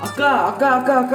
ಅಕ್ಕ ಅಕ್ಕ ಅಕ್ಕ ಅಕ್ಕ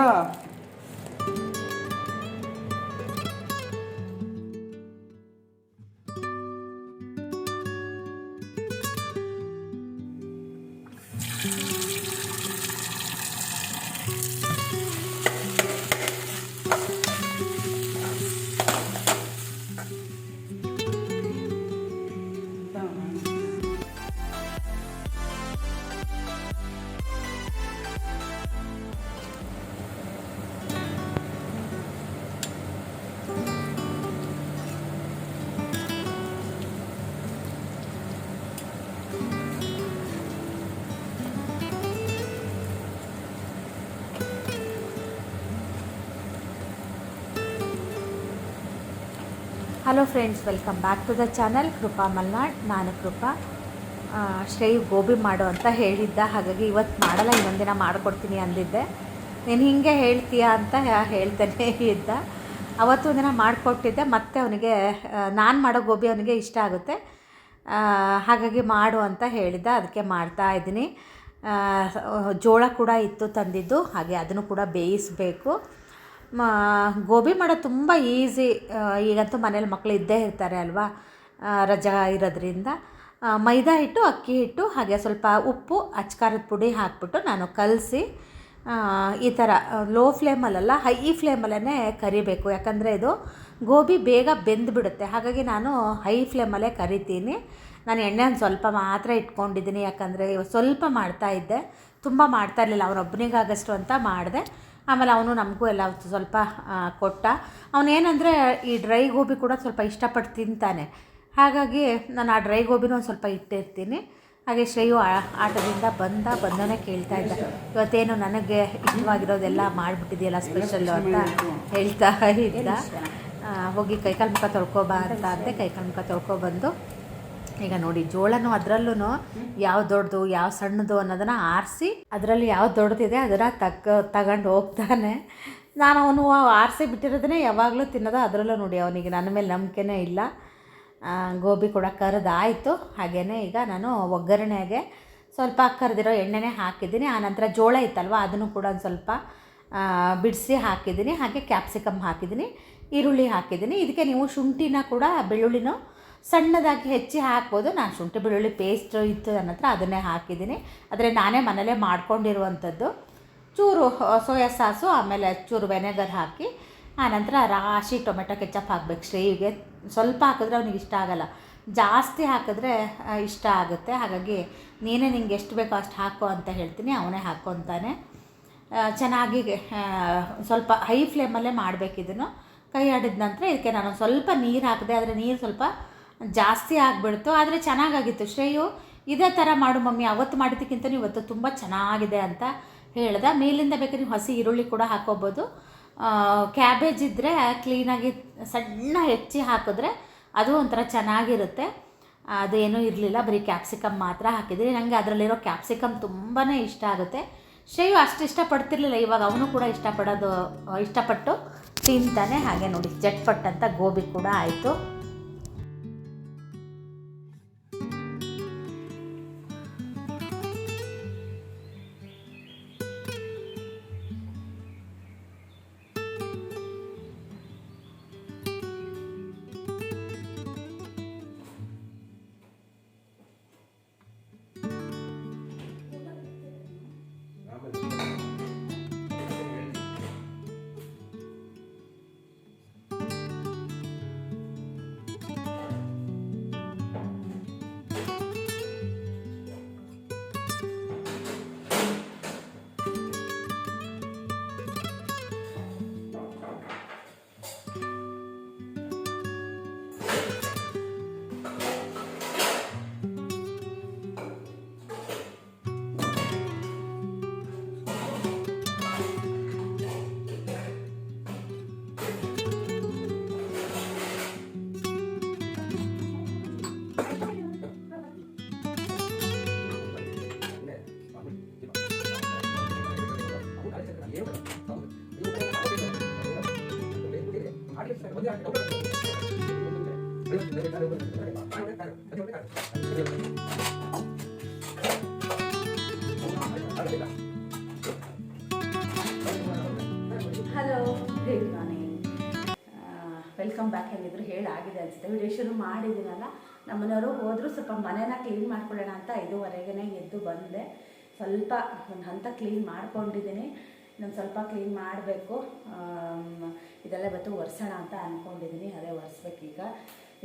hello friends welcome back to the channel Krupa Malnad ನಾನು ಕೃಪಾ ಶ್ರೇಯು ಗೋಬಿ ಮಾಡು ಅಂತ ಹೇಳಿದ್ದ, ಹಾಗಾಗಿ ಇವತ್ತು ಮಾಡಲ್ಲ ಇನ್ನೊಂದಿನ ಮಾಡಿಕೊಡ್ತೀನಿ ಅಂದಿದ್ದೆ. ನೀನು ಹಿಂಗೆ ಹೇಳ್ತೀಯಾ ಅಂತ ಹೇಳ್ತಾನೆ ಇದ್ದ. ಅವತ್ತು ಒಂದಿನ ಮಾಡಿಕೊಟ್ಟಿದ್ದೆ, ಮತ್ತೆ ಅವನಿಗೆ ನಾನು ಮಾಡೋ ಗೋಬಿ ಅವನಿಗೆ ಇಷ್ಟ ಆಗುತ್ತೆ. ಹಾಗಾಗಿ ಮಾಡು ಅಂತ ಹೇಳಿದ್ದ, ಅದಕ್ಕೆ ಮಾಡ್ತಾ ಇದ್ದೀನಿ. ಜೋಳ ಕೂಡ ಇತ್ತು ತಂದಿದ್ದು, ಹಾಗೆ ಅದನ್ನು ಕೂಡ ಬೇಯಿಸಬೇಕು. ಮ, ಗೋಬಿ ಮಾಡೋದು ತುಂಬ ಈಸಿ. ಈಗಂತೂ ಮನೇಲಿ ಮಕ್ಕಳು ಇದ್ದೇ ಇರ್ತಾರೆ ಅಲ್ವಾ? ರಜಾ ಇರೋದ್ರಿಂದ. ಮೈದಾ ಹಿಟ್ಟು, ಅಕ್ಕಿ ಹಿಟ್ಟು, ಹಾಗೆ ಸ್ವಲ್ಪ ಉಪ್ಪು, ಅಚ್ಕಾರದ ಪುಡಿ ಹಾಕ್ಬಿಟ್ಟು ನಾನು ಕಲಸಿ ಈ ಥರ ಲೋ ಫ್ಲೇಮಲ್ಲ ಹೈ ಫ್ಲೇಮಲ್ಲೇ ಕರಿಬೇಕು. ಯಾಕಂದರೆ ಇದು ಗೋಬಿ ಬೇಗ ಬೆಂದುಬಿಡುತ್ತೆ. ಹಾಗಾಗಿ ನಾನು ಹೈ ಫ್ಲೇಮಲ್ಲೇ ಕರಿತೀನಿ. ನಾನು ಎಣ್ಣೆ ಸ್ವಲ್ಪ ಮಾತ್ರ ಇಟ್ಕೊಂಡಿದ್ದೀನಿ. ಯಾಕಂದರೆ ಸ್ವಲ್ಪ ಮಾಡ್ತಾ ಇದ್ದೆ. ತುಂಬ ಮಾಡ್ತಾ ಇರಲಿಲ್ಲ. ಅವನೊಬ್ಬನಿಗಾಗಷ್ಟು ಅಂತ ಮಾಡಿದೆ. ಆಮೇಲೆ ಅವನು ನಮಗೂ ಎಲ್ಲ ಸ್ವಲ್ಪ ಕೊಟ್ಟ. ಅವನೇನಂದರೆ ಈ ಡ್ರೈ ಗೋಬಿ ಕೂಡ ಸ್ವಲ್ಪ ಇಷ್ಟಪಟ್ಟು ತಿಂತಾನೆ. ಹಾಗಾಗಿ ನಾನು ಆ ಡ್ರೈ ಗೋಬಿನೂ ಒಂದು ಸ್ವಲ್ಪ ಇಟ್ಟಿರ್ತೀನಿ. ಹಾಗೆ ಶ್ರೇಯು ಆಟದಿಂದ ಬಂದ ಬಂದನೇ ಕೇಳ್ತಾ ಇದ್ದ. ಇವತ್ತೇನು ನನಗೆ ಇಷ್ಟವಾಗಿರೋದೆಲ್ಲ ಮಾಡಿಬಿಟ್ಟಿದೆಯಲ್ಲ ಸ್ಪೆಷಲ್ಲು ಅಂತ ಹೇಳ್ತಾ ಇದ್ದ. ಹೋಗಿ ಕೈಕಾಲು ಮುಖ ತೊಳ್ಕೊಬಾ ಅಂತ ಅಂದೆ. ಕೈಕಾಲು ಮುಖ ತೊಳ್ಕೊಬಂದು ಈಗ ನೋಡಿ, ಜೋಳನೂ ಅದರಲ್ಲೂ ಯಾವ ದೊಡ್ಡದು, ಯಾವ ಸಣ್ಣದು ಅನ್ನೋದನ್ನು ಆರಿಸಿ, ಅದರಲ್ಲಿ ಯಾವ ದೊಡ್ಡದಿದೆ ಅದನ್ನು ತಕ್ಕ ತಗೊಂಡು ಹೋಗ್ತಾನೆ. ನಾನು ಅವನು ಆರಿಸಿ ಬಿಟ್ಟಿರೋದನ್ನೇ ಯಾವಾಗಲೂ ತಿನ್ನೋದು ಅದರಲ್ಲೂ ನೋಡಿ, ಅವನಿಗೆ ನನ್ನ ಮೇಲೆ ನಂಬಿಕೆನೇ ಇಲ್ಲ. ಗೋಬಿ ಕೂಡ ಕರೆದಾಯಿತು. ಹಾಗೆಯೇ ಈಗ ನಾನು ಒಗ್ಗರಣೆಗೆ ಸ್ವಲ್ಪ ಕರೆದಿರೋ ಎಣ್ಣೆನೇ ಹಾಕಿದ್ದೀನಿ. ಆನಂತರ ಜೋಳ ಇತ್ತಲ್ವ, ಅದನ್ನು ಕೂಡ ಒಂದು ಸ್ವಲ್ಪ ಬಿಡಿಸಿ ಹಾಕಿದ್ದೀನಿ. ಹಾಗೆ ಕ್ಯಾಪ್ಸಿಕಮ್ ಹಾಕಿದ್ದೀನಿ, ಈರುಳ್ಳಿ ಹಾಕಿದ್ದೀನಿ. ಇದಕ್ಕೆ ನೀವು ಶುಂಠಿನ ಕೂಡ, ಬೆಳ್ಳುಳ್ಳಿನೂ ಸಣ್ಣದಾಗಿ ಹೆಚ್ಚಿ ಹಾಕ್ಬೋದು. ನಾನು ಶುಂಠಿ ಬೆಳ್ಳುಳ್ಳಿ ಪೇಸ್ಟ್ ಇತ್ತು ನನ್ನ ಹತ್ರ, ಅದನ್ನೇ ಹಾಕಿದ್ದೀನಿ. ಆದರೆ ನಾನೇ ಮನೇಲೇ ಮಾಡ್ಕೊಂಡಿರುವಂಥದ್ದು. ಚೂರು ಸೋಯಾ ಸಾಸು, ಆಮೇಲೆ ಚೂರು ವೆನೆಗರ್ ಹಾಕಿ ಆನಂತರ ರಾಶಿ ಟೊಮೆಟೊ ಕೆಚಪ್ ಹಾಕ್ಬೇಕು. ಶ್ರೇಯಿಗೆ ಸ್ವಲ್ಪ ಹಾಕಿದ್ರೆ ಅವ್ನಿಗೆ ಇಷ್ಟ ಆಗಲ್ಲ. ಜಾಸ್ತಿ ಹಾಕಿದ್ರೆ ಇಷ್ಟ ಆಗುತ್ತೆ. ಹಾಗಾಗಿ ನೀನೇ ನಿಂಗೆ ಎಷ್ಟು ಬೇಕೋ ಅಷ್ಟು ಹಾಕೋ ಅಂತ ಹೇಳ್ತೀನಿ. ಅವನೇ ಹಾಕ್ಕೊತಾನೆ. ಚೆನ್ನಾಗಿ ಸ್ವಲ್ಪ ಹೈ ಫ್ಲೇಮಲ್ಲೇ ಮಾಡಬೇಕು ಇದನ್ನು ಕೈ ಆಡಿದ ನಂತರ ಇದಕ್ಕೆ ನಾನು ಸ್ವಲ್ಪ ನೀರು ಹಾಕಿದೆ, ಆದರೆ ನೀರು ಸ್ವಲ್ಪ ಜಾಸ್ತಿ ಆಗಿಬಿಡ್ತು, ಆದರೆ ಚೆನ್ನಾಗಾಗಿತ್ತು. ಶ್ರೇಯು, ಇದೇ ಥರ ಮಾಡು ಮಮ್ಮಿ, ಅವತ್ತು ಮಾಡಿದ್ದಕ್ಕಿಂತ ಇವತ್ತು ತುಂಬ ಚೆನ್ನಾಗಿದೆ ಅಂತ ಹೇಳ್ದೆ. ಮೇಲಿಂದ ಬೇಕಾದ್ರೆ ನೀವು ಹಸಿ ಈರುಳ್ಳಿ ಕೂಡ ಹಾಕೋಬೋದು. ಕ್ಯಾಬೇಜ್ ಇದ್ದರೆ ಕ್ಲೀನಾಗಿ ಸಣ್ಣ ಹೆಚ್ಚಿ ಹಾಕಿದ್ರೆ ಅದು ಒಂಥರ ಚೆನ್ನಾಗಿರುತ್ತೆ. ಅದೇನೂ ಇರಲಿಲ್ಲ, ಬರೀ ಕ್ಯಾಪ್ಸಿಕಮ್ ಮಾತ್ರ ಹಾಕಿದ್ರಿ ನನಗೆ ಅದರಲ್ಲಿರೋ ಕ್ಯಾಪ್ಸಿಕಮ್ ತುಂಬಾ ಇಷ್ಟ ಆಗುತ್ತೆ. ಶ್ರೇಯು ಅಷ್ಟು ಇಷ್ಟಪಡ್ತಿರ್ಲಿಲ್ಲ, ಇವಾಗ ಅವನು ಕೂಡ ಇಷ್ಟಪಡೋದು, ಇಷ್ಟಪಟ್ಟು ತಿಂತಾನೆ. ಹಾಗೆ ನೋಡಿ, ಜಟ್ಪಟ್ ಅಂತ ಗೋಬಿ ಕೂಡ ಆಯಿತು. ವೆಲ್ಕಮ್ ಬ್ಯಾಕ್ ಹೇಳಿ ಆಗಿದೆ ಅನಿಸುತ್ತೆ. ವಿಡಿಯೋ ಶುರು ಮಾಡಿದ್ದೀನಲ್ಲ ನಮ್ಮನೆಯವರು ಹೋದರೂ ಸ್ವಲ್ಪ ಮನೆನ ಕ್ಲೀನ್ ಮಾಡ್ಕೊಳ್ಳೋಣ ಅಂತ ಇದುವರೆಗೇ ಎದ್ದು ಬಂದೆ. ಸ್ವಲ್ಪ ಒಂದು ಹಂತ ಕ್ಲೀನ್ ಮಾಡ್ಕೊಂಡಿದ್ದೀನಿ. ಇನ್ನೊಂದು ಸ್ವಲ್ಪ ಕ್ಲೀನ್ ಮಾಡಬೇಕು. ಇದೆಲ್ಲ ಇವತ್ತು ಒರೆಸೋಣ ಅಂತ ಅಂದ್ಕೊಂಡಿದ್ದೀನಿ ಅದೇ ಒರೆಸ್ಬೇಕೀಗ.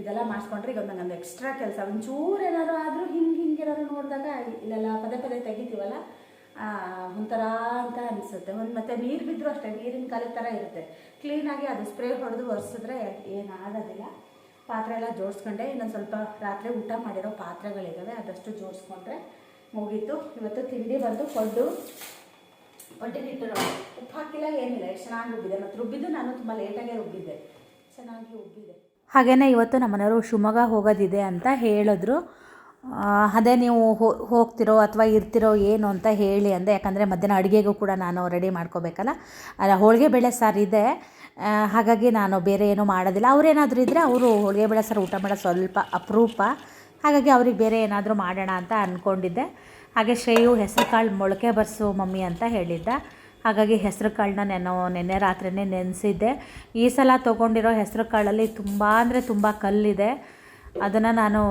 ಇದೆಲ್ಲ ಮಾಡಿಸ್ಕೊಂಡ್ರೆ ಈಗ ನಂಗೊಂದು ಎಕ್ಸ್ಟ್ರಾ ಕೆಲಸ, ಒಂಚೂರು ಏನಾದ್ರು ಆದರೂ ಹಿಂಗೆ ಹಿಂಗೆ ಏನಾದ್ರು ನೋಡಿದಾಗ ಇಲ್ಲೆಲ್ಲ ಪದೇ ಪದೇ ತೆಗಿತೀವಲ್ಲ ಒಂಥರ ಅಂತ ಅನಿಸುತ್ತೆ. ಒಂದು ಮತ್ತು ನೀರು ಬಿದ್ದರೂ ಅಷ್ಟೇ, ನೀರಿನ ಕಲೆ ಥರ ಇರುತ್ತೆ. ಕ್ಲೀನಾಗಿ ಅದು ಸ್ಪ್ರೇ ಹೊಡೆದು ಒರೆಸಿದ್ರೆ ಏನಾಗೋದಿಲ್ಲ. ಪಾತ್ರೆ ಎಲ್ಲ ಜೋಡಿಸ್ಕೊಂಡೆ, ಇನ್ನೊಂದು ಸ್ವಲ್ಪ ರಾತ್ರಿ ಊಟ ಮಾಡಿರೋ ಪಾತ್ರೆಗಳಿದ್ದಾವೆ ಅದಷ್ಟು ಜೋಡಿಸ್ಕೊಂಡ್ರೆ ಮುಗೀತು. ಇವತ್ತು ತಿಂಡಿ ಬಂದು ಪಡ್ಡು ಹಿಟ್ಟು ಉಪ್ಪು ಹಾಕಿಲ್ಲ, ಏನಿಲ್ಲ, ಎಷ್ಟು ಚೆನ್ನಾಗಿ ರುಬ್ಬಿದೆ ಮತ್ತು ರುಬ್ಬಿದ್ದು ನಾನು ತುಂಬ ಲೇಟಾಗೆ ರುಬ್ಬಿದ್ದೆ. ಚೆನ್ನಾಗಿ ಉಬ್ಬಿದೆ. ಹಾಗೆಯೇ ಇವತ್ತು ನಮ್ಮ ಮನೆಯವರು ಶಿವಮೊಗ್ಗ ಹೋಗೋದಿದೆ ಅಂತ ಹೇಳಿದ್ರು. ಅದೇ ನೀವು ಹೋಗ್ತಿರೋ ಅಥವಾ ಇರ್ತಿರೋ ಏನು ಅಂತ ಹೇಳಿ ಅಂದೆ. ಯಾಕಂದರೆ ಮಧ್ಯಾಹ್ನ ಅಡುಗೆಗೂ ಕೂಡ ನಾನು ರೆಡಿ ಮಾಡ್ಕೋಬೇಕಲ್ಲ. ಅಲ್ಲ, ಹೋಳಿಗೆ ಬೇಳೆ ಸಾರು ಇದೆ. ಹಾಗಾಗಿ ನಾನು ಬೇರೆ ಏನೂ ಮಾಡೋದಿಲ್ಲ. ಅವರೇನಾದರೂ ಇದ್ದರೆ ಅವರು ಹೋಳಿಗೆ ಬೇಳೆ ಸಾರು ಊಟ ಮಾಡೋದು ಸ್ವಲ್ಪ ಅಪರೂಪ. ಹಾಗಾಗಿ ಅವ್ರಿಗೆ ಬೇರೆ ಏನಾದರೂ ಮಾಡೋಣ ಅಂತ ಅಂದ್ಕೊಂಡಿದ್ದೆ ಹಾಗೆ ಶ್ರೇಯು ಹೆಸರು ಕಾಳು ಮೊಳಕೆ ಬರ್ಸು ಮಮ್ಮಿ ಅಂತ ಹೇಳಿದ್ದ. ಹಾಗಾಗಿ ಹೆಸರು ಕಾಳನ್ನ ನೆನೋ, ನೆನ್ನೆ ರಾತ್ರಿನೇ ನೆನೆಸಿದ್ದೆ. ಈ ಸಲ ತೊಗೊಂಡಿರೋ ಹೆಸರು ಕಾಳಲ್ಲಿ ತುಂಬ ಅಂದರೆ ತುಂಬ ಕಲ್ಲಿದೆ. ಅದನ್ನು ನಾನು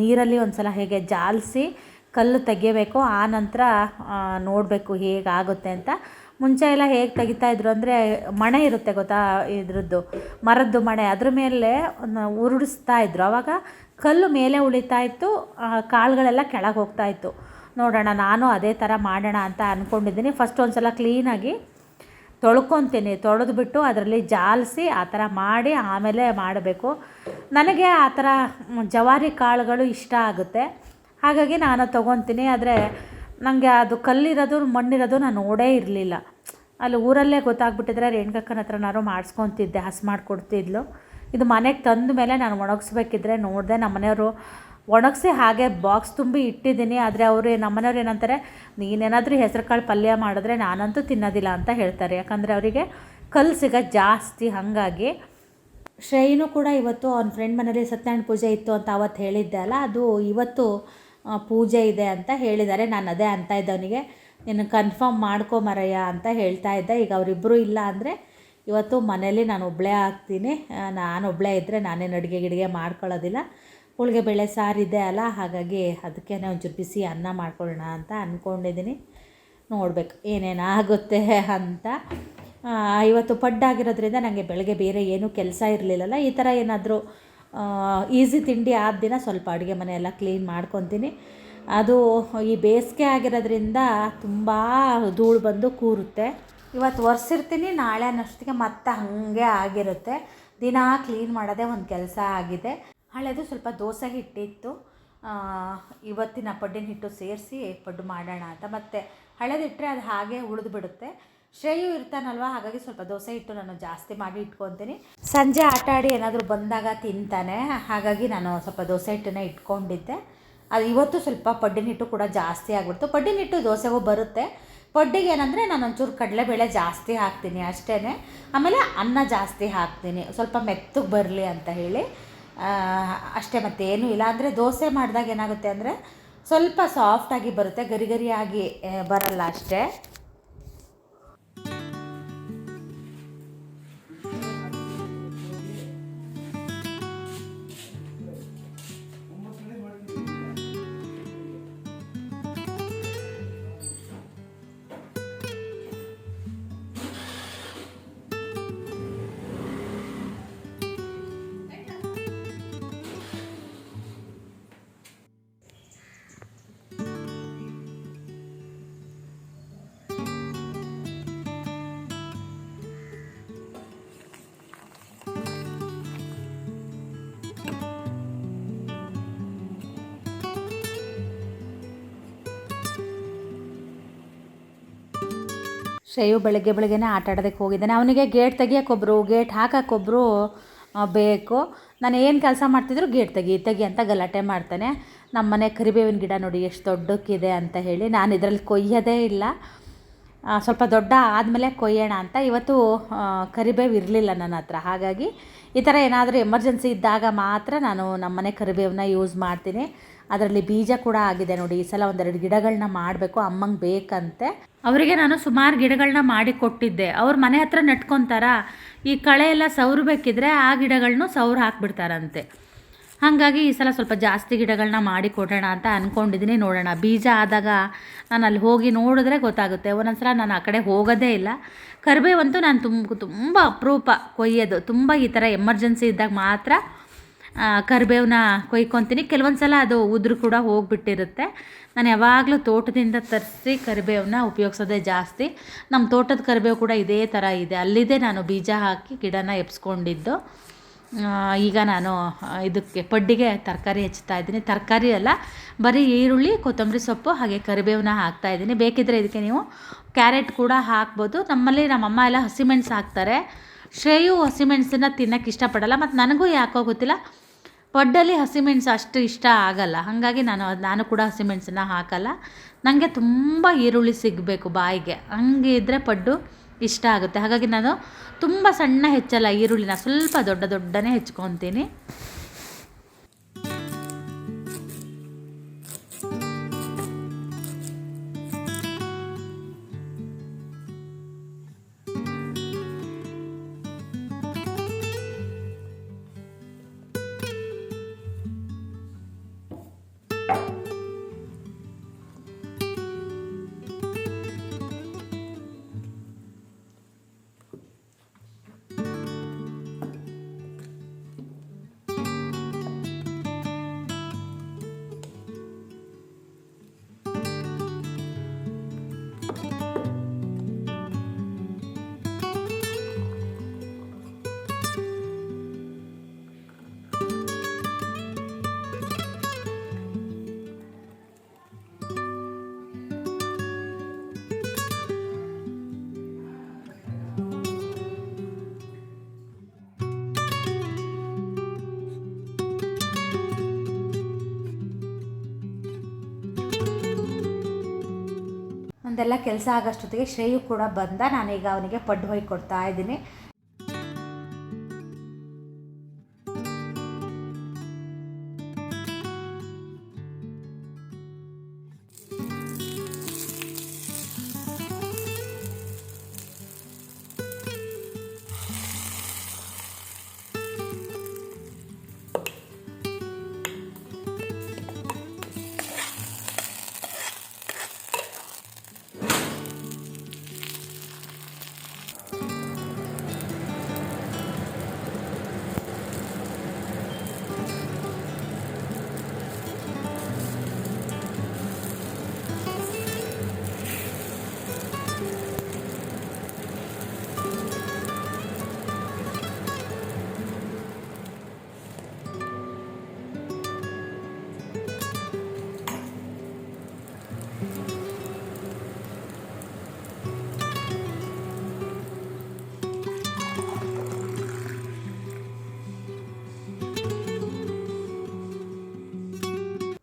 ನೀರಲ್ಲಿ ಒಂದು ಸಲ ಹೇಗೆ ಜಾಲಿಸಿ ಕಲ್ಲು ತೆಗಿಬೇಕು ಆ ನಂತರ ನೋಡಬೇಕು ಹೇಗಾಗುತ್ತೆ ಅಂತ. ಮುಂಚೆ ಎಲ್ಲ ಹೇಗೆ ತೆಗಿತಾ ಇದ್ರು ಅಂದರೆ, ಮಣೆ ಇರುತ್ತೆ ಗೊತ್ತಾ ಇದ್ರದ್ದು, ಮರದ್ದು ಮಣೆ. ಅದ್ರ ಮೇಲೆ ಉರುಡಿಸ್ತಾ ಇದ್ರು. ಆವಾಗ ಕಲ್ಲು ಮೇಲೆ ಉಳಿತಾ ಇತ್ತು ಕಾಳುಗಳೆಲ್ಲ ಕೆಳಗೆ ಹೋಗ್ತಾ ಇತ್ತು. ನೋಡೋಣ, ನಾನು ಅದೇ ಥರ ಮಾಡೋಣ ಅಂತ ಅಂದ್ಕೊಂಡಿದ್ದೀನಿ ಫಸ್ಟ್ ಒಂದು ಸಲ ಕ್ಲೀನಾಗಿ ತೊಳ್ಕೊತೀನಿ, ತೊಳೆದ್ಬಿಟ್ಟು ಅದರಲ್ಲಿ ಜಾಲಿಸಿ ಆ ಥರ ಮಾಡಿ ಆಮೇಲೆ ಮಾಡಬೇಕು. ನನಗೆ ಆ ಥರ ಜವಾರಿ ಕಾಳುಗಳು ಇಷ್ಟ ಆಗುತ್ತೆ. ಹಾಗಾಗಿ ನಾನು ತೊಗೊತೀನಿ, ಆದರೆ ನನಗೆ ಅದು ಕಲ್ಲಿರೋದು, ಮಣ್ಣಿರೋದು ನಾನು ನೋಡೇ ಇರಲಿಲ್ಲ. ಅಲ್ಲಿ ಊರಲ್ಲೇ ಗೊತ್ತಾಗ್ಬಿಟ್ಟಿದ್ರೆ ರೇಣುಕಕ್ಕನ ಹತ್ರ ನಾನು ಮಾಡಿಸ್ಕೊತಿದ್ದೆ, ಹಸ್ ಮಾಡಿಕೊಡ್ತಿದ್ಲು. ಇದು ಮನೆಗೆ ತಂದ ಮೇಲೆ ನಾನು ಒಣಗಿಸ್ಬೇಕಿದ್ರೆ ನೋಡಿದೆ ನಮ್ಮ ಮನೆಯವರು ಒಣಗಿಸಿ ಹಾಗೆ ಬಾಕ್ಸ್ ತುಂಬಿ ಇಟ್ಟಿದ್ದೀನಿ, ಆದರೆ ಅವರು ನಮ್ಮನೆಯವ್ರು ಏನಂತಾರೆ, ನೀನೇನಾದರೂ ಹೆಸರು ಕಾಳು ಪಲ್ಯ ಮಾಡಿದ್ರೆ ನಾನಂತೂ ತಿನ್ನೋದಿಲ್ಲ ಅಂತ ಹೇಳ್ತಾರೆ. ಯಾಕಂದರೆ ಅವರಿಗೆ ಕಲ್ಲು ಸಿಗ ಜಾಸ್ತಿ, ಹಾಗಾಗಿ ಶ್ರೇಯನು ಕೂಡ ಇವತ್ತು ಅವ್ನ ಫ್ರೆಂಡ್ ಮನೇಲಿ ಸತ್ಯನಾರಾಯಣ ಪೂಜೆ ಇತ್ತು ಅಂತ ಅವತ್ತು ಹೇಳಿದ್ದೆ ಅಲ್ಲ, ಅದು ಇವತ್ತು ಪೂಜೆ ಇದೆ ಅಂತ ಹೇಳಿದ್ದಾರೆ. ನಾನು ಅದೇ ಅಂತ ಇದ್ದೆ ಅವನಿಗೆ ನೀನು ಕನ್ಫರ್ಮ್ ಮಾಡ್ಕೊ ಮರಯ್ಯ ಅಂತ ಹೇಳ್ತಾ ಇದ್ದೆ. ಈಗ ಅವರಿಬ್ಬರು ಇಲ್ಲ ಅಂದರೆ ಇವತ್ತು ಮನೇಲಿ ನಾನು ಒಬ್ಬಳೇ ಆಗ್ತೀನಿ. ನಾನು ಒಬ್ಬಳೇ ಇದ್ದರೆ ನಾನೇನು ಅಡುಗೆ ಗಿಡಿಗೆ ಮಾಡ್ಕೊಳ್ಳೋದಿಲ್ಲ. ಹೋಳಿಗೆ ಬೇಳೆ ಸಾರಿದೆ ಅಲ್ಲ, ಹಾಗಾಗಿ ಅದಕ್ಕೆ ಒಂಚೂರು ಬಿಸಿ ಅನ್ನ ಮಾಡ್ಕೊಳ್ಳೋಣ ಅಂತ ಅಂದ್ಕೊಂಡಿದ್ದೀನಿ ನೋಡಬೇಕು ಏನೇನಾಗುತ್ತೆ ಅಂತ. ಇವತ್ತು ಪಡ್ಡಾಗಿರೋದ್ರಿಂದ ನನಗೆ ಬೆಳಗ್ಗೆ ಬೇರೆ ಏನೂ ಕೆಲಸ ಇರಲಿಲ್ಲಲ್ಲ, ಈ ಥರ ಏನಾದರೂ ಈಸಿ ತಿಂಡಿ ಆದ ದಿನ ಸ್ವಲ್ಪ ಅಡುಗೆ ಮನೆ ಎಲ್ಲ ಕ್ಲೀನ್ ಮಾಡ್ಕೊತೀನಿ. ಅದು ಈ ಬೇಸಿಗೆ ಆಗಿರೋದ್ರಿಂದ ತುಂಬ ಧೂಳು ಬಂದು ಕೂರುತ್ತೆ. ಇವತ್ತು ಒರೆಸಿರ್ತೀನಿ, ನಾಳೆ ಅನ್ನೋಷ್ಟಿಗೆ ಮತ್ತೆ ಹಾಗೆ ಆಗಿರುತ್ತೆ. ದಿನ ಕ್ಲೀನ್ ಮಾಡೋದೇ ಒಂದು ಕೆಲಸ ಆಗಿದೆ. ಹಳೆದು ಸ್ವಲ್ಪ ದೋಸೆ ಹಿಟ್ಟಿತ್ತು. ಇವತ್ತಿನ ಪಡ್ಡಿನ ಹಿಟ್ಟು ಸೇರಿಸಿ ಪಡ್ಡು ಮಾಡೋಣ ಅಂತ. ಮತ್ತು ಹಳೆದಿಟ್ಟರೆ ಅದು ಹಾಗೆ ಉಳಿದು ಬಿಡುತ್ತೆ. ಶ್ರೇಯು ಇರ್ತಾನಲ್ವ, ಹಾಗಾಗಿ ಸ್ವಲ್ಪ ದೋಸೆ ಹಿಟ್ಟು ನಾನು ಜಾಸ್ತಿ ಮಾಡಿ ಇಟ್ಕೊತೀನಿ. ಸಂಜೆ ಆಟ ಆಡಿ ಏನಾದರೂ ಬಂದಾಗ ತಿಂತಾನೆ, ಹಾಗಾಗಿ ನಾನು ಸ್ವಲ್ಪ ದೋಸೆ ಹಿಟ್ಟನ್ನ ಇಟ್ಕೊಂಡಿದ್ದೆ. ಅದು ಇವತ್ತು ಸ್ವಲ್ಪ ಪಡ್ಡಿನ ಹಿಟ್ಟು ಕೂಡ ಜಾಸ್ತಿ ಆಗಿಬಿಡ್ತು. ಪಡ್ಡಿನ ಹಿಟ್ಟು ದೋಸೆಗೂ ಬರುತ್ತೆ. ಪಡ್ಡಿಗೆ ಏನಂದರೆ ನಾನು ಒಂಚೂರು ಕಡಲೆಬೇಳೆ ಜಾಸ್ತಿ ಹಾಕ್ತೀನಿ ಅಷ್ಟೇ ಆಮೇಲೆ ಅನ್ನ ಜಾಸ್ತಿ ಹಾಕ್ತೀನಿ. ಸ್ವಲ್ಪ ಮೆತ್ತಗೆ ಬರಲಿ ಅಂತ ಹೇಳಿ. ಅಷ್ಟೇ ಏನೂ ಇಲ್ಲ. ಅಂದರೆ ದೋಸೆ ಮಾಡಿದಾಗ ಏನಾಗುತ್ತೆ ಅಂದರೆ ಸ್ವಲ್ಪ ಸಾಫ್ಟಾಗಿ ಬರುತ್ತೆ, ಗರಿ ಗರಿಯಾಗಿ ಬರಲ್ಲ ಅಷ್ಟೇ. ಶ್ರೇಯು ಬೆಳಗ್ಗೆ ಬೆಳಗ್ಗೆನೇ ಆಟ ಆಡೋದಕ್ಕೆ ಹೋಗಿದ್ದಾನೆ. ಅವನಿಗೆ ಗೇಟ್ ತೆಗಿಯೋಕ್ಕೊಬ್ರು ಗೇಟ್ ಹಾಕೋಕ್ಕೊಬ್ರು ಬೇಕು. ನಾನು ಏನು ಕೆಲಸ ಮಾಡ್ತಿದ್ರು ಗೇಟ್ ತೆಗಿ ತೆಗಿ ಅಂತ ಗಲಾಟೆ ಮಾಡ್ತಾನೆ. ನಮ್ಮ ಮನೆ ಕರಿಬೇವಿನ ಗಿಡ ನೋಡಿ ಎಷ್ಟು ದೊಡ್ಡಕ್ಕಿದೆ ಅಂತ ಹೇಳಿ ನಾನು ಇದರಲ್ಲಿ ಕೊಯ್ಯೋದೇ ಇಲ್ಲ. ಸ್ವಲ್ಪ ದೊಡ್ಡ ಆದಮೇಲೆ ಕೊಯ್ಯೋಣ ಅಂತ. ಇವತ್ತು ಕರಿಬೇವು ಇರಲಿಲ್ಲ ನನ್ನ ಹತ್ರ. ಹಾಗಾಗಿ ಈ ಥರ ಏನಾದರೂ ಎಮರ್ಜೆನ್ಸಿ ಇದ್ದಾಗ ಮಾತ್ರ ನಾನು ನಮ್ಮ ಮನೆ ಕರಿಬೇವನ್ನ ಯೂಸ್ ಮಾಡ್ತೀನಿ. ಅದರಲ್ಲಿ ಬೀಜ ಕೂಡ ಆಗಿದೆ ನೋಡಿ. ಈ ಸಲ ಒಂದೆರಡು ಗಿಡಗಳನ್ನ ಮಾಡಬೇಕು. ಅಮ್ಮಂಗೆ ಬೇಕಂತೆ. ಅವರಿಗೆ ನಾನು ಸುಮಾರು ಗಿಡಗಳನ್ನ ಮಾಡಿ ಕೊಟ್ಟಿದ್ದೆ. ಅವ್ರ ಮನೆ ಹತ್ರ ನೆಟ್ಕೊತಾರ? ಈ ಕಳೆ ಎಲ್ಲ ಸೌರು ಬೇಕಿದ್ರೆ ಆ ಗಿಡಗಳನ್ನೂ ಸೌರು ಹಾಕ್ಬಿಡ್ತಾರಂತೆ. ಹಾಗಾಗಿ ಈ ಸಲ ಸ್ವಲ್ಪ ಜಾಸ್ತಿ ಗಿಡಗಳನ್ನ ಮಾಡಿ ಕೊಡೋಣ ಅಂತ ಅಂದ್ಕೊಂಡಿದ್ದೀನಿ ನೋಡೋಣ. ಬೀಜ ಆದಾಗ ನಾನು ಅಲ್ಲಿ ಹೋಗಿ ನೋಡಿದ್ರೆ ಗೊತ್ತಾಗುತ್ತೆ. ಒಂದೊಂದು ಸಲ ನಾನು ಆ ಕಡೆ ಹೋಗೋದೇ ಇಲ್ಲ. ಕರಿಬೇವಂತೂ ನಾನು ತುಂಬ ತುಂಬ ಅಪರೂಪ ಕೊಯ್ಯೋದು. ತುಂಬ ಈ ಥರ ಎಮರ್ಜೆನ್ಸಿ ಇದ್ದಾಗ ಮಾತ್ರ ಕರಿಬೇವನ್ನ ಕೊಯ್ಕೊತೀನಿ. ಕೆಲವೊಂದು ಸಲ ಅದು ಉದುರು ಕೂಡ ಹೋಗಿಬಿಟ್ಟಿರುತ್ತೆ. ನಾನು ಯಾವಾಗಲೂ ತೋಟದಿಂದ ತರಿಸಿ ಕರಿಬೇವನ್ನ ಉಪಯೋಗಿಸೋದೇ ಜಾಸ್ತಿ. ನಮ್ಮ ತೋಟದ ಕರಿಬೇವು ಕೂಡ ಇದೇ ಥರ ಇದೆ. ಅಲ್ಲಿದೆ ನಾನು ಬೀಜ ಹಾಕಿ ಗಿಡನ ಎಪ್ಸ್ಕೊಂಡಿದ್ದು ಈಗ ನಾನು ಇದಕ್ಕೆ ಪಡ್ಡಿಗೆ ತರಕಾರಿ ಹೆಚ್ಚುತ್ತಾ ಇದ್ದೀನಿ. ತರಕಾರಿ ಅಲ್ಲ, ಬರೀ ಈರುಳ್ಳಿ, ಕೊತ್ತಂಬರಿ ಸೊಪ್ಪು, ಹಾಗೆ ಕರಿಬೇವನ್ನ ಹಾಕ್ತಾ ಇದ್ದೀನಿ. ಬೇಕಿದ್ದರೆ ಇದಕ್ಕೆ ನೀವು ಕ್ಯಾರೆಟ್ ಕೂಡ ಹಾಕ್ಬೋದು. ನಮ್ಮಲ್ಲಿ ನಮ್ಮಮ್ಮ ಎಲ್ಲ ಹಸಿಮೆಣಸು ಹಾಕ್ತಾರೆ. ಶ್ರೇಯು ಹಸಿಮೆಣಸನ್ನ ತಿನ್ನೋಕ್ಕೆ ಇಷ್ಟಪಡಲ್ಲ. ಮತ್ತು ನನಗೂ ಯಾಕೋ ಗೊತ್ತಿಲ್ಲ. ಪಡ್ಡಲ್ಲಿ ಹಸಿಮೆಣಸು ಅಷ್ಟು ಇಷ್ಟ ಆಗಲ್ಲ. ಹಾಗಾಗಿ ನಾನು ನಾನು ಕೂಡ ಹಸಿಮೆಣಸನ್ನ ಹಾಕಲ್ಲ. ನನಗೆ ತುಂಬ ಈರುಳ್ಳಿ ಸಿಗಬೇಕು ಬಾಯಿಗೆ. ಹಂಗೆ ಇದ್ದರೆ ಪಡ್ಡು ಇಷ್ಟ ಆಗುತ್ತೆ. ಹಾಗಾಗಿ ನಾನು ತುಂಬ ಸಣ್ಣ ಹೆಚ್ಚಲ್ಲ ಈರುಳ್ಳಿನ. ಸ್ವಲ್ಪ ದೊಡ್ಡ ದೊಡ್ಡನೇ ಹೆಚ್ಕೊತೀನಿ. ಒಂದೆಲ್ಲ ಕೆಲಸ ಆಗೋಷ್ಟೊತ್ತಿಗೆ ಶ್ರೇಯು ಕೂಡ ಬಂದ. ನಾನೀಗ ಅವನಿಗೆ ಪಡ್ಡು ಹೋಗಿ ಕೊಡ್ತಾ ಇದ್ದೀನಿ.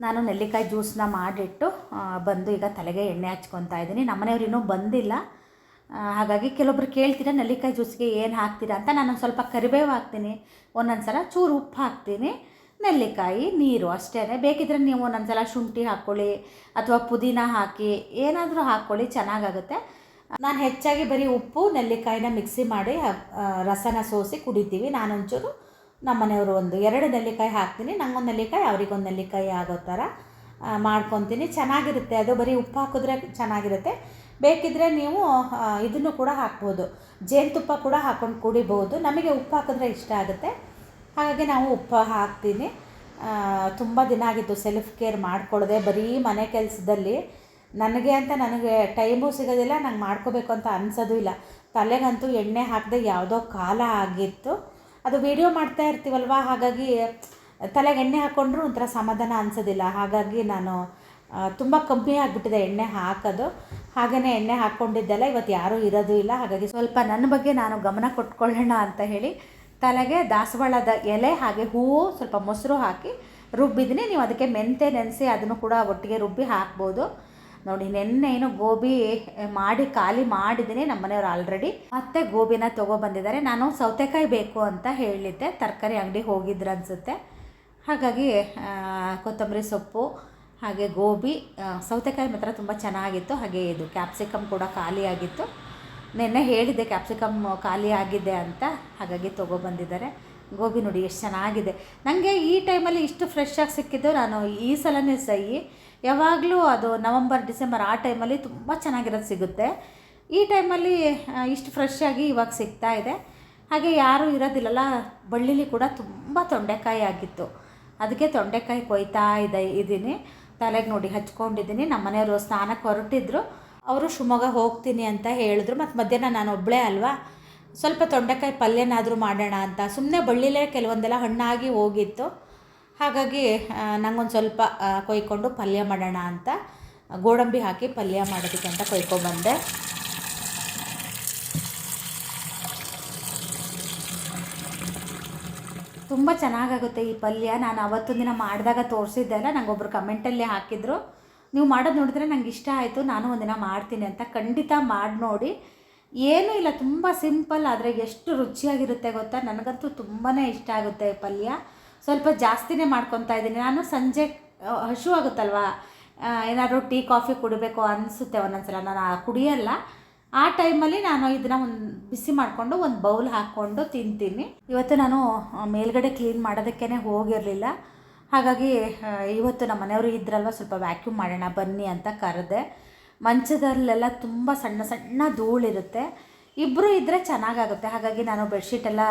ನಾನು ನೆಲ್ಲಿಕಾಯಿ ಜ್ಯೂಸನ್ನ ಮಾಡಿಟ್ಟು ಬಂದು ಈಗ ತಲೆಗೆ ಎಣ್ಣೆ ಹಚ್ಕೊತಾ ಇದ್ದೀನಿ. ನಮ್ಮನೆಯವ್ರು ಇನ್ನೂ ಬಂದಿಲ್ಲ. ಹಾಗಾಗಿ ಕೆಲವೊಬ್ರು ಕೇಳ್ತೀರಾ, ನೆಲ್ಲಿಕಾಯಿ ಜ್ಯೂಸ್ಗೆ ಏನು ಹಾಕ್ತೀರಾ ಅಂತ. ನಾನು ಸ್ವಲ್ಪ ಕರಿಬೇವು ಹಾಕ್ತೀನಿ. ಒಂದೊಂದು ಸಲ ಚೂರು ಉಪ್ಪು ಹಾಕ್ತೀನಿ. ನೆಲ್ಲಿಕಾಯಿ, ನೀರು ಅಷ್ಟೇ ಬೇಕಿದ್ರೆ ನೀವು ಒಂದೊಂದು ಸಲ ಶುಂಠಿ ಹಾಕ್ಕೊಳ್ಳಿ ಅಥವಾ ಪುದೀನ ಹಾಕಿ ಏನಾದರೂ ಹಾಕ್ಕೊಳ್ಳಿ ಚೆನ್ನಾಗಾಗುತ್ತೆ. ನಾನು ಹೆಚ್ಚಾಗಿ ಬರೀ ಉಪ್ಪು, ನೆಲ್ಲಿಕಾಯಿನ ಮಿಕ್ಸಿ ಮಾಡಿ ರಸನ ಸೋಸಿ ಕುಡಿತೀವಿ. ನಾನೊಂಚೂರು ನಮ್ಮ ಮನೆಯವರು ಒಂದು ಎರಡು ನೆಲ್ಲಿಕಾಯಿ ಹಾಕ್ತೀನಿ ನಂಗೊಂದು ನೆಲ್ಲಿಕಾಯಿ ಅವ್ರಿಗೊಂದು ನೆಲ್ಲಿಕಾಯಿ ಆಗೋ ಥರ ಮಾಡ್ಕೊತೀನಿ. ಚೆನ್ನಾಗಿರುತ್ತೆ ಅದು, ಬರೀ ಉಪ್ಪು ಹಾಕಿದ್ರೆ ಚೆನ್ನಾಗಿರುತ್ತೆ. ಬೇಕಿದ್ರೆ ನೀವು ಇದನ್ನು ಕೂಡ ಹಾಕ್ಬೋದು. ಜೇನುತುಪ್ಪ ಕೂಡ ಹಾಕ್ಕೊಂಡು ಕುಡಿಬೋದು. ನಮಗೆ ಉಪ್ಪು ಹಾಕಿದ್ರೆ ಇಷ್ಟ ಆಗುತ್ತೆ. ಹಾಗಾಗಿ ನಾವು ಉಪ್ಪು ಹಾಕ್ತೀನಿ. ತುಂಬ ದಿನ ಆಗಿತ್ತು ಸೆಲ್ಫ್ ಕೇರ್ ಮಾಡ್ಕೊಳ್ಳದೆ, ಬರೀ ಮನೆ ಕೆಲಸದಲ್ಲಿ. ನನಗೆ ಅಂತ ನನಗೆ ಟೈಮು ಸಿಗೋದಿಲ್ಲ, ನಂಗೆ ಮಾಡ್ಕೋಬೇಕು ಅಂತ ಅನ್ಸೋದು ಇಲ್ಲ. ತಲೆಗಂತೂ ಎಣ್ಣೆ ಹಾಕದೆ ಯಾವುದೋ ಕಾಲ ಆಗಿತ್ತು. ಅದು ವಿಡಿಯೋ ಮಾಡ್ತಾ ಇರ್ತೀವಲ್ವ? ಹಾಗಾಗಿ ತಲೆಗೆ ಎಣ್ಣೆ ಹಾಕ್ಕೊಂಡ್ರೂ ಒಂಥರ ಸಮಾಧಾನ ಅನಿಸೋದಿಲ್ಲ. ಹಾಗಾಗಿ ನಾನು ತುಂಬ ಕಮ್ಮಿ ಆಗಿಬಿಟ್ಟಿದೆ ಎಣ್ಣೆ ಹಾಕೋದು. ಹಾಗೆಯೇ ಎಣ್ಣೆ ಹಾಕ್ಕೊಂಡಿದ್ದೆಲ್ಲ ಇವತ್ತು ಯಾರೂ ಇರೋದು ಇಲ್ಲ. ಹಾಗಾಗಿ ಸ್ವಲ್ಪ ನನ್ನ ಬಗ್ಗೆ ನಾನು ಗಮನ ಕೊಟ್ಕೊಳ್ಳೋಣ ಅಂತ ಹೇಳಿ ತಲೆಗೆ ದಾಸವಾಳದ ಎಲೆ ಹಾಗೆ ಹೂವು ಸ್ವಲ್ಪ ಮೊಸರು ಹಾಕಿ ರುಬ್ಬಿದ್ದೀನಿ. ನೀವು ಅದಕ್ಕೆ ಮೆಂತೆ ನೆನೆಸಿ ಅದನ್ನು ಕೂಡ ಒಟ್ಟಿಗೆ ರುಬ್ಬಿ ಹಾಕ್ಬೋದು. ನೋಡಿ, ನೆನ್ನೆ ಏನು ಗೋಬಿ ಮಾಡಿ, ಖಾಲಿ ಮಾಡಿದ್ದೀನಿ ನಮ್ಮ ಮನೆಯವ್ರು ಆಲ್ರೆಡಿ ಮತ್ತೆ ಗೋಬಿನ ತೊಗೊಬಂದಿದ್ದಾರೆ ನಾನು ಸೌತೆಕಾಯಿ ಬೇಕು ಅಂತ ಹೇಳಿದ್ದೆ. ತರಕಾರಿ ಅಂಗಡಿಗೆ ಹೋಗಿದ್ರು ಅನಿಸುತ್ತೆ. ಹಾಗಾಗಿ ಕೊತ್ತಂಬರಿ ಸೊಪ್ಪು, ಹಾಗೆ ಗೋಬಿ ಸೌತೆಕಾಯಿ ಮಾತ್ರ ತುಂಬ ಚೆನ್ನಾಗಿತ್ತು. ಹಾಗೆ ಇದು ಕ್ಯಾಪ್ಸಿಕಮ್ ಕೂಡ ಖಾಲಿಯಾಗಿತ್ತು ನಿನ್ನೆ ಹೇಳಿದ್ದೆ ಕ್ಯಾಪ್ಸಿಕಮ್ ಖಾಲಿ ಆಗಿದೆ ಅಂತ. ಹಾಗಾಗಿ ತೊಗೊಬಂದಿದ್ದಾರೆ ಗೋಬಿ ನೋಡಿ, ಎಷ್ಟು ಚೆನ್ನಾಗಿದೆ. ನನಗೆ ಈ ಟೈಮಲ್ಲಿ ಇಷ್ಟು ಫ್ರೆಶ್ ಆಗಿ ಸಿಕ್ಕಿದ್ದು ನಾನು ಈ ಸಲನೇ ಸಹಿ. ಯಾವಾಗಲೂ ಅದು ನವಂಬರ್, ಡಿಸೆಂಬರ್ ಆ ಟೈಮಲ್ಲಿ ತುಂಬ ಚೆನ್ನಾಗಿರೋದು ಸಿಗುತ್ತೆ. ಈ ಟೈಮಲ್ಲಿ ಇಷ್ಟು ಫ್ರೆಶ್ ಆಗಿ ಇವಾಗ ಸಿಗ್ತಾ ಇದೆ. ಹಾಗೆ ಯಾರೂ ಇರೋದಿಲ್ಲಲ್ಲ, ಬಳ್ಳಿಲಿ ಕೂಡ ತುಂಬ ತೊಂಡೆಕಾಯಿ ಆಗಿತ್ತು. ಅದಕ್ಕೆ ತೊಂಡೆಕಾಯಿ ಕೊಯ್ತಾ ಇದೆ ಇದ್ದೀನಿ ತಲೆಗೆ ನೋಡಿ ಹಚ್ಕೊಂಡಿದ್ದೀನಿ ನಮ್ಮ ಮನೆಯವರು ಸ್ನಾನಕ್ಕೆ ಹೊರಟಿದ್ರು. ಅವರು, ಶಿವಮೊಗ್ಗ ಹೋಗ್ತೀನಿ ಅಂತ ಹೇಳಿದ್ರು. ಮತ್ತು ಮಧ್ಯಾಹ್ನ ನಾನು ಒಬ್ಬಳೇ ಅಲ್ವಾ? ಸ್ವಲ್ಪ ತೊಂಡೆಕಾಯಿ ಪಲ್ಯನಾದರೂ ಮಾಡೋಣ ಅಂತ. ಸುಮ್ಮನೆ ಬಳ್ಳಿಲೇ ಕೆಲವೊಂದೆಲ್ಲ ಹಣ್ಣಾಗಿ ಹೋಗಿತ್ತು. ಹಾಗಾಗಿ ನಂಗೊಂದು ಸ್ವಲ್ಪ ಕೊಯ್ಕೊಂಡು ಪಲ್ಯ ಮಾಡೋಣ ಅಂತ. ಗೋಡಂಬಿ ಹಾಕಿ ಪಲ್ಯ ಮಾಡೋದಕ್ಕೆ ಅಂತ ಕೊಯ್ಕೊಂಡ್ಬಂದೆ ತುಂಬ ಚೆನ್ನಾಗಾಗುತ್ತೆ ಈ ಪಲ್ಯ. ನಾನು ಅವತ್ತೊಂದು ದಿನ ಮಾಡಿದಾಗ ತೋರಿಸಿದ್ದೆ ಅಲ್ಲ ನಂಗೆ ಒಬ್ಬರು ಕಮೆಂಟಲ್ಲಿ ಹಾಕಿದ್ರು. ನೀವು ಮಾಡೋದು ನೋಡಿದ್ರೆ ನಂಗೆ ಇಷ್ಟ ಆಯಿತು, ನಾನು ಒಂದಿನ ಮಾಡ್ತೀನಿ ಅಂತ. ಖಂಡಿತ ಮಾಡಿ ನೋಡಿ. ಏನೂ ಇಲ್ಲ, ತುಂಬ ಸಿಂಪಲ್, ಆದರೆ ಎಷ್ಟು ರುಚಿಯಾಗಿರುತ್ತೆ ಗೊತ್ತಾ? ನನಗಂತೂ ತುಂಬಾ ಇಷ್ಟ ಆಗುತ್ತೆ ಪಲ್ಯ. ಸ್ವಲ್ಪ ಜಾಸ್ತಿನೇ ಮಾಡ್ಕೊತಾ ಇದ್ದೀನಿ. ನಾನು ಸಂಜೆ ಹಶು ಆಗುತ್ತಲ್ವಾ? ಏನಾದರೂ ಟೀ, ಕಾಫಿ ಕುಡಿಬೇಕು ಅನಿಸುತ್ತೆ ಒಂದೊಂದ್ಸಲ. ನಾನು ಕುಡಿಯಲ್ಲ. ಆ ಟೈಮಲ್ಲಿ ನಾನು ಇದನ್ನ ಒಂದು ಬಿಸಿ ಮಾಡಿಕೊಂಡು ಒಂದು ಬೌಲ್ ಹಾಕ್ಕೊಂಡು ತಿಂತೀನಿ. ಇವತ್ತು ನಾನು ಮೇಲ್ಗಡೆ ಕ್ಲೀನ್ ಮಾಡೋದಕ್ಕೇ ಹೋಗಿರಲಿಲ್ಲ. ಹಾಗಾಗಿ ಇವತ್ತು ನಮ್ಮ ಮನೆಯವರು ಇದ್ರಲ್ವ, ಸ್ವಲ್ಪ ವ್ಯಾಕ್ಯೂಮ್ ಮಾಡೋಣ, ಬನ್ನಿ ಅಂತ ಕರೆದೆ. ಮಂಚದಲ್ಲೆಲ್ಲ ತುಂಬ ಸಣ್ಣ ಸಣ್ಣ ಧೂಳಿರುತ್ತೆ. ಇಬ್ಬರು ಇದ್ದರೆ ಚೆನ್ನಾಗಾಗುತ್ತೆ. ಹಾಗಾಗಿ ನಾನು ಬೆಡ್ಶೀಟೆಲ್ಲ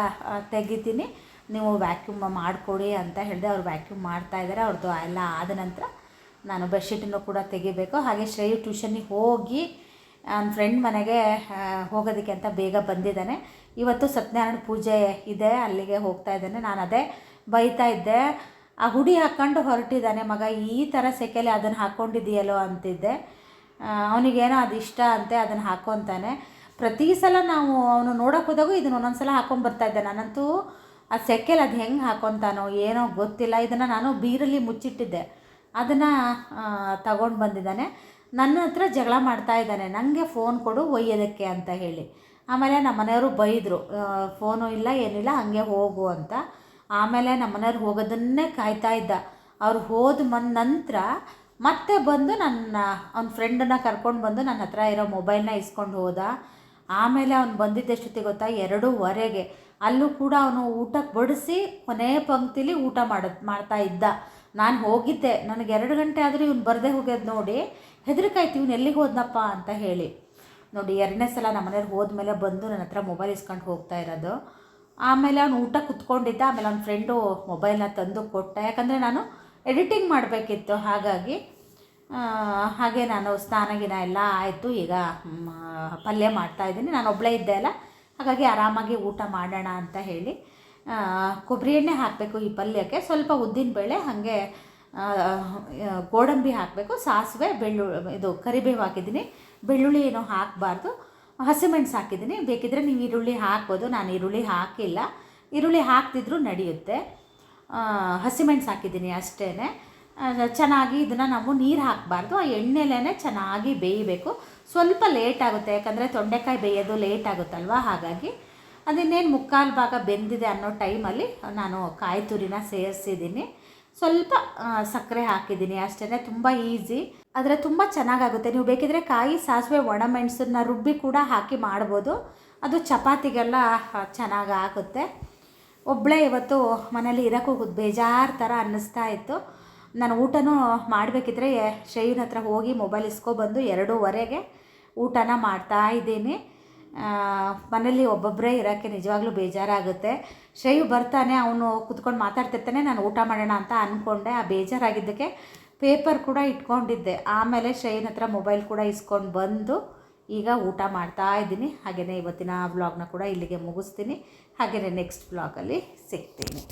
ತೆಗಿತೀನಿ. ನೀವು ವ್ಯಾಕ್ಯೂಮ್ ಮಾಡಿಕೊಡಿ ಅಂತ ಹೇಳಿದೆ ಅವ್ರು ವ್ಯಾಕ್ಯೂಮ್ ಮಾಡ್ತಾ ಇದ್ದಾರೆ ಅವ್ರದ್ದು ಎಲ್ಲ ಆದ ನಂತರ ನಾನು ಬೆಡ್ಶೀಟನ್ನು ಕೂಡ ತೆಗಿಬೇಕು. ಹಾಗೆ ಶ್ರೇಯು ಟ್ಯೂಷನ್ನಿಗೆ ಹೋಗಿ ನನ್ನ ಫ್ರೆಂಡ್ ಮನೆಗೆ ಹೋಗೋದಕ್ಕೆ ಅಂತ ಬೇಗ ಬಂದಿದ್ದಾನೆ. ಇವತ್ತು ಸತ್ಯನಾರಾಯಣ ಪೂಜೆ ಇದೆ, ಅಲ್ಲಿಗೆ ಹೋಗ್ತಾ ಇದ್ದಾನೆ. ನಾನು ಅದೇ ಬೈತಾ ಇದ್ದೆ. ಆ ಹುಡಿ ಹಾಕ್ಕೊಂಡು ಹೊರಟಿದ್ದಾನೆ ಮಗ, ಈ ಥರ ಸೆಕೆಲಿ ಅದನ್ನು ಹಾಕ್ಕೊಂಡಿದೆಯಲ್ಲೋ ಅಂತಿದ್ದೆ. ಅವನಿಗೇನೋ ಅದು ಇಷ್ಟ ಅಂತೆ ಅದನ್ನು ಹಾಕ್ಕೊತಾನೆ ಪ್ರತಿ ಸಲ ನಾವು ಅವನು ನೋಡೋಕೆ ಹೋದಾಗೂ ಇದನ್ನು ಒಂದೊಂದು ಸಲ ಹಾಕ್ಕೊಂಡು ಬರ್ತಾ ಇದ್ದೆ ನಾನಂತೂ ಆ ಸೆಕೆಲ್ ಅದು ಹೆಂಗೆ ಹಾಕೊತಾನೋ ಏನೋ ಗೊತ್ತಿಲ್ಲ. ಇದನ್ನು ನಾನು ಬೀರಲ್ಲಿ ಮುಚ್ಚಿಟ್ಟಿದ್ದೆ. ಅದನ್ನು ತಗೊಂಡು ಬಂದಿದ್ದಾನೆ. ನನ್ನ ಹತ್ರ ಜಗಳ ಮಾಡ್ತಾ ಇದ್ದಾನೆ. ನನಗೆ ಫೋನ್ ಕೊಡು, ಒಯ್ಯೋದಕ್ಕೆ ಅಂತ ಹೇಳಿ. ಆಮೇಲೆ ನಮ್ಮ ಮನೆಯವರು ಬೈದರು ಫೋನು ಇಲ್ಲ, ಏನಿಲ್ಲ, ಹಾಗೆ ಹೋಗು ಅಂತ. ಆಮೇಲೆ ನಮ್ಮ ಮನೆಯವ್ರು ಹೋಗೋದನ್ನೇ ಕಾಯ್ತಾ ಇದ್ದ. ಅವ್ರು ಹೋದ ಮನ್, ನಂತರ ಮತ್ತೆ ಬಂದು ನನ್ನ, ಅವ್ನ ಫ್ರೆಂಡನ್ನ ಕರ್ಕೊಂಡು ಬಂದು ನನ್ನ ಹತ್ರ ಇರೋ ಮೊಬೈಲ್ನ ಇಸ್ಕೊಂಡು ಹೋದ. ಆಮೇಲೆ ಅವ್ನು ಬಂದಿದ್ದೆಷ್ಟೊತ್ತಿಗೆ ಗೊತ್ತಾ? ಎರಡೂವರೆಗೆ. ಅಲ್ಲೂ ಕೂಡ ಅವನು ಊಟಕ್ಕೆ ಬಡಿಸಿ ಕೊನೆಯ ಪಂಕ್ತಿಲಿ ಊಟ ಮಾಡೋದು ಮಾಡ್ತಾ ಇದ್ದ. ನಾನು ಹೋಗಿದ್ದೆ. ನನಗೆ ಎರಡು ಗಂಟೆ ಆದರೆ ಇವ್ನು ಬರದೇ ಹೋಗ್ಯದ ನೋಡಿ, ಹೆದರಿಕಾಯ್ತು, ಇವ್ನು ಎಲ್ಲಿಗೆ ಹೋದ್ನಪ್ಪ? ಅಂತ ಹೇಳಿ. ನೋಡಿ, ಎರಡನೇ ಸಲ ನಮ್ಮ ಮನೆಯವ್ರು ಹೋದ್ಮೇಲೆ ಬಂದು ನನ್ನ ಹತ್ರ ಮೊಬೈಲ್ ಇಸ್ಕೊಂಡು ಹೋಗ್ತಾ ಇರೋದು. ಆಮೇಲೆ ಅವನು ಊಟ ಕುತ್ಕೊಂಡಿದ್ದ. ಆಮೇಲೆ ಅವ್ನ ಫ್ರೆಂಡು ಮೊಬೈಲ್ನ ತಂದು ಕೊಟ್ಟ. ಯಾಕಂದರೆ ನಾನು ಎಡಿಟಿಂಗ್ ಮಾಡಬೇಕಿತ್ತು. ಹಾಗಾಗಿ ಹಾಗೆ ನಾನು ಸ್ನಾನ ಗಿನ ಎಲ್ಲ ಆಯಿತು. ಈಗ ಪಲ್ಯ ಮಾಡ್ತಾ ಇದ್ದೀನಿ. ನಾನು ಒಬ್ಬಳೇ ಇದ್ದೆ ಅಲ್ಲ. ಹಾಗಾಗಿ ಆರಾಮಾಗಿ ಊಟ ಮಾಡೋಣ ಅಂತ ಹೇಳಿ ಕೊಬ್ಬರಿ ಎಣ್ಣೆ ಹಾಕಬೇಕು ಈ ಪಲ್ಯಕ್ಕೆ. ಸ್ವಲ್ಪ ಉದ್ದಿನಬೇಳೆ ಹಾಗೆ ಆ, ಆ, ಗೋಡಂಬಿ ಹಾಕಬೇಕು ಸಾಸಿವೆ ಬೆಳ್ಳುಳ್ಳಿ ಇದು ಕರಿಬೇವು ಹಾಕಿದ್ದೀನಿ. ಬೆಳ್ಳುಳ್ಳಿ ಏನೋ ಹಾಕಬಾರ್ದು. ಹಸಿಮೆಣ್ಸು ಹಾಕಿದ್ದೀನಿ. ಬೇಕಿದ್ರೆ ನೀವು ಈರುಳ್ಳಿ ಹಾಕ್ಬೋದು. ನಾನು ಈರುಳ್ಳಿ ಹಾಕಿಲ್ಲ. ಈರುಳ್ಳಿ ಹಾಕ್ತಿದ್ರು ನಡೆಯುತ್ತೆ. ಹಸಿಮೆಣಸು ಹಾಕಿದ್ದೀನಿ ಅಷ್ಟೇ ಚೆನ್ನಾಗಿ ಇದನ್ನು ನಾವು ನೀರು ಹಾಕಬಾರ್ದು. ಆ ಎಣ್ಣೆಲೇ ಚೆನ್ನಾಗಿ ಬೇಯಬೇಕು. ಸ್ವಲ್ಪ ಲೇಟ್ ಆಗುತ್ತೆ, ಯಾಕಂದರೆ ತೊಂಡೆಕಾಯಿ ಬೇಯೋದು ಲೇಟ್ ಆಗುತ್ತಲ್ವ? ಹಾಗಾಗಿ ಅದಿನ್ನೇನು ಮುಕ್ಕಾಲು ಭಾಗ ಬೆಂದಿದೆ ಅನ್ನೋ ಟೈಮಲ್ಲಿ ನಾನು ಕಾಯಿ ತುರಿನ ಸೇರಿಸಿದ್ದೀನಿ. ಸ್ವಲ್ಪ ಸಕ್ಕರೆ ಹಾಕಿದ್ದೀನಿ ಅಷ್ಟೇ ತುಂಬ ಈಸಿ ಆದರೆ ತುಂಬ ಚೆನ್ನಾಗಾಗುತ್ತೆ. ನೀವು ಬೇಕಿದ್ರೆ ಕಾಯಿ ಸಾಸಿವೆ ಒಣಮೆಣಸನ್ನ ರುಬ್ಬಿ ಕೂಡ ಹಾಕಿ ಮಾಡ್ಬೋದು. ಅದು ಚಪಾತಿಗೆಲ್ಲ ಚೆನ್ನಾಗಿ ಆಗುತ್ತೆ ಒಬ್ಬಳೇ ಇವತ್ತು ಮನೇಲಿ ಇರೋಕ್ಕೂ ಬೇಜಾರು ಥರ ಅನ್ನಿಸ್ತಾ ಇತ್ತು. ನಾನು ಊಟನೂ ಮಾಡಬೇಕಿದ್ರೆ ಶೈನ್ ಹತ್ರ ಹೋಗಿ ಮೊಬೈಲ್ ಇಸ್ಕೊಬಂದು ಎರಡೂವರೆಗೆ ಊಟನ ಮಾಡ್ತಾ ಇದ್ದೀನಿ. ಮನೇಲಿ ಒಬ್ಬೊಬ್ಬರೇ ಇರೋಕ್ಕೆ ನಿಜವಾಗ್ಲೂ ಬೇಜಾರಾಗುತ್ತೆ. ಶೈವ್ ಬರ್ತಾನೆ, ಅವನು ಕುತ್ಕೊಂಡು ಮಾತಾಡ್ತಿರ್ತಾನೆ, ನಾನು ಊಟ ಮಾಡೋಣ ಅಂತ ಅಂದ್ಕೊಂಡೆ ಆ ಬೇಜಾರಾಗಿದ್ದಕ್ಕೆ ಪೇಪರ್ ಕೂಡ ಇಟ್ಕೊಂಡಿದ್ದೆ. ಆಮೇಲೆ ಶೈನ್ ಹತ್ರ ಮೊಬೈಲ್ ಕೂಡ ಇಸ್ಕೊಂಡು ಬಂದು ಈಗ ಊಟ ಮಾಡ್ತಾ ಇದ್ದೀನಿ. ಹಾಗೆಯೇ ಇವತ್ತಿನ ವ್ಲಾಗ್ನ ಕೂಡ ಇಲ್ಲಿಗೆ ಮುಗಿಸ್ತೀನಿ. ಹಾಗೆಯೇ ನೆಕ್ಸ್ಟ್ ವ್ಲಾಗಲ್ಲಿ ಸಿಗ್ತೀನಿ.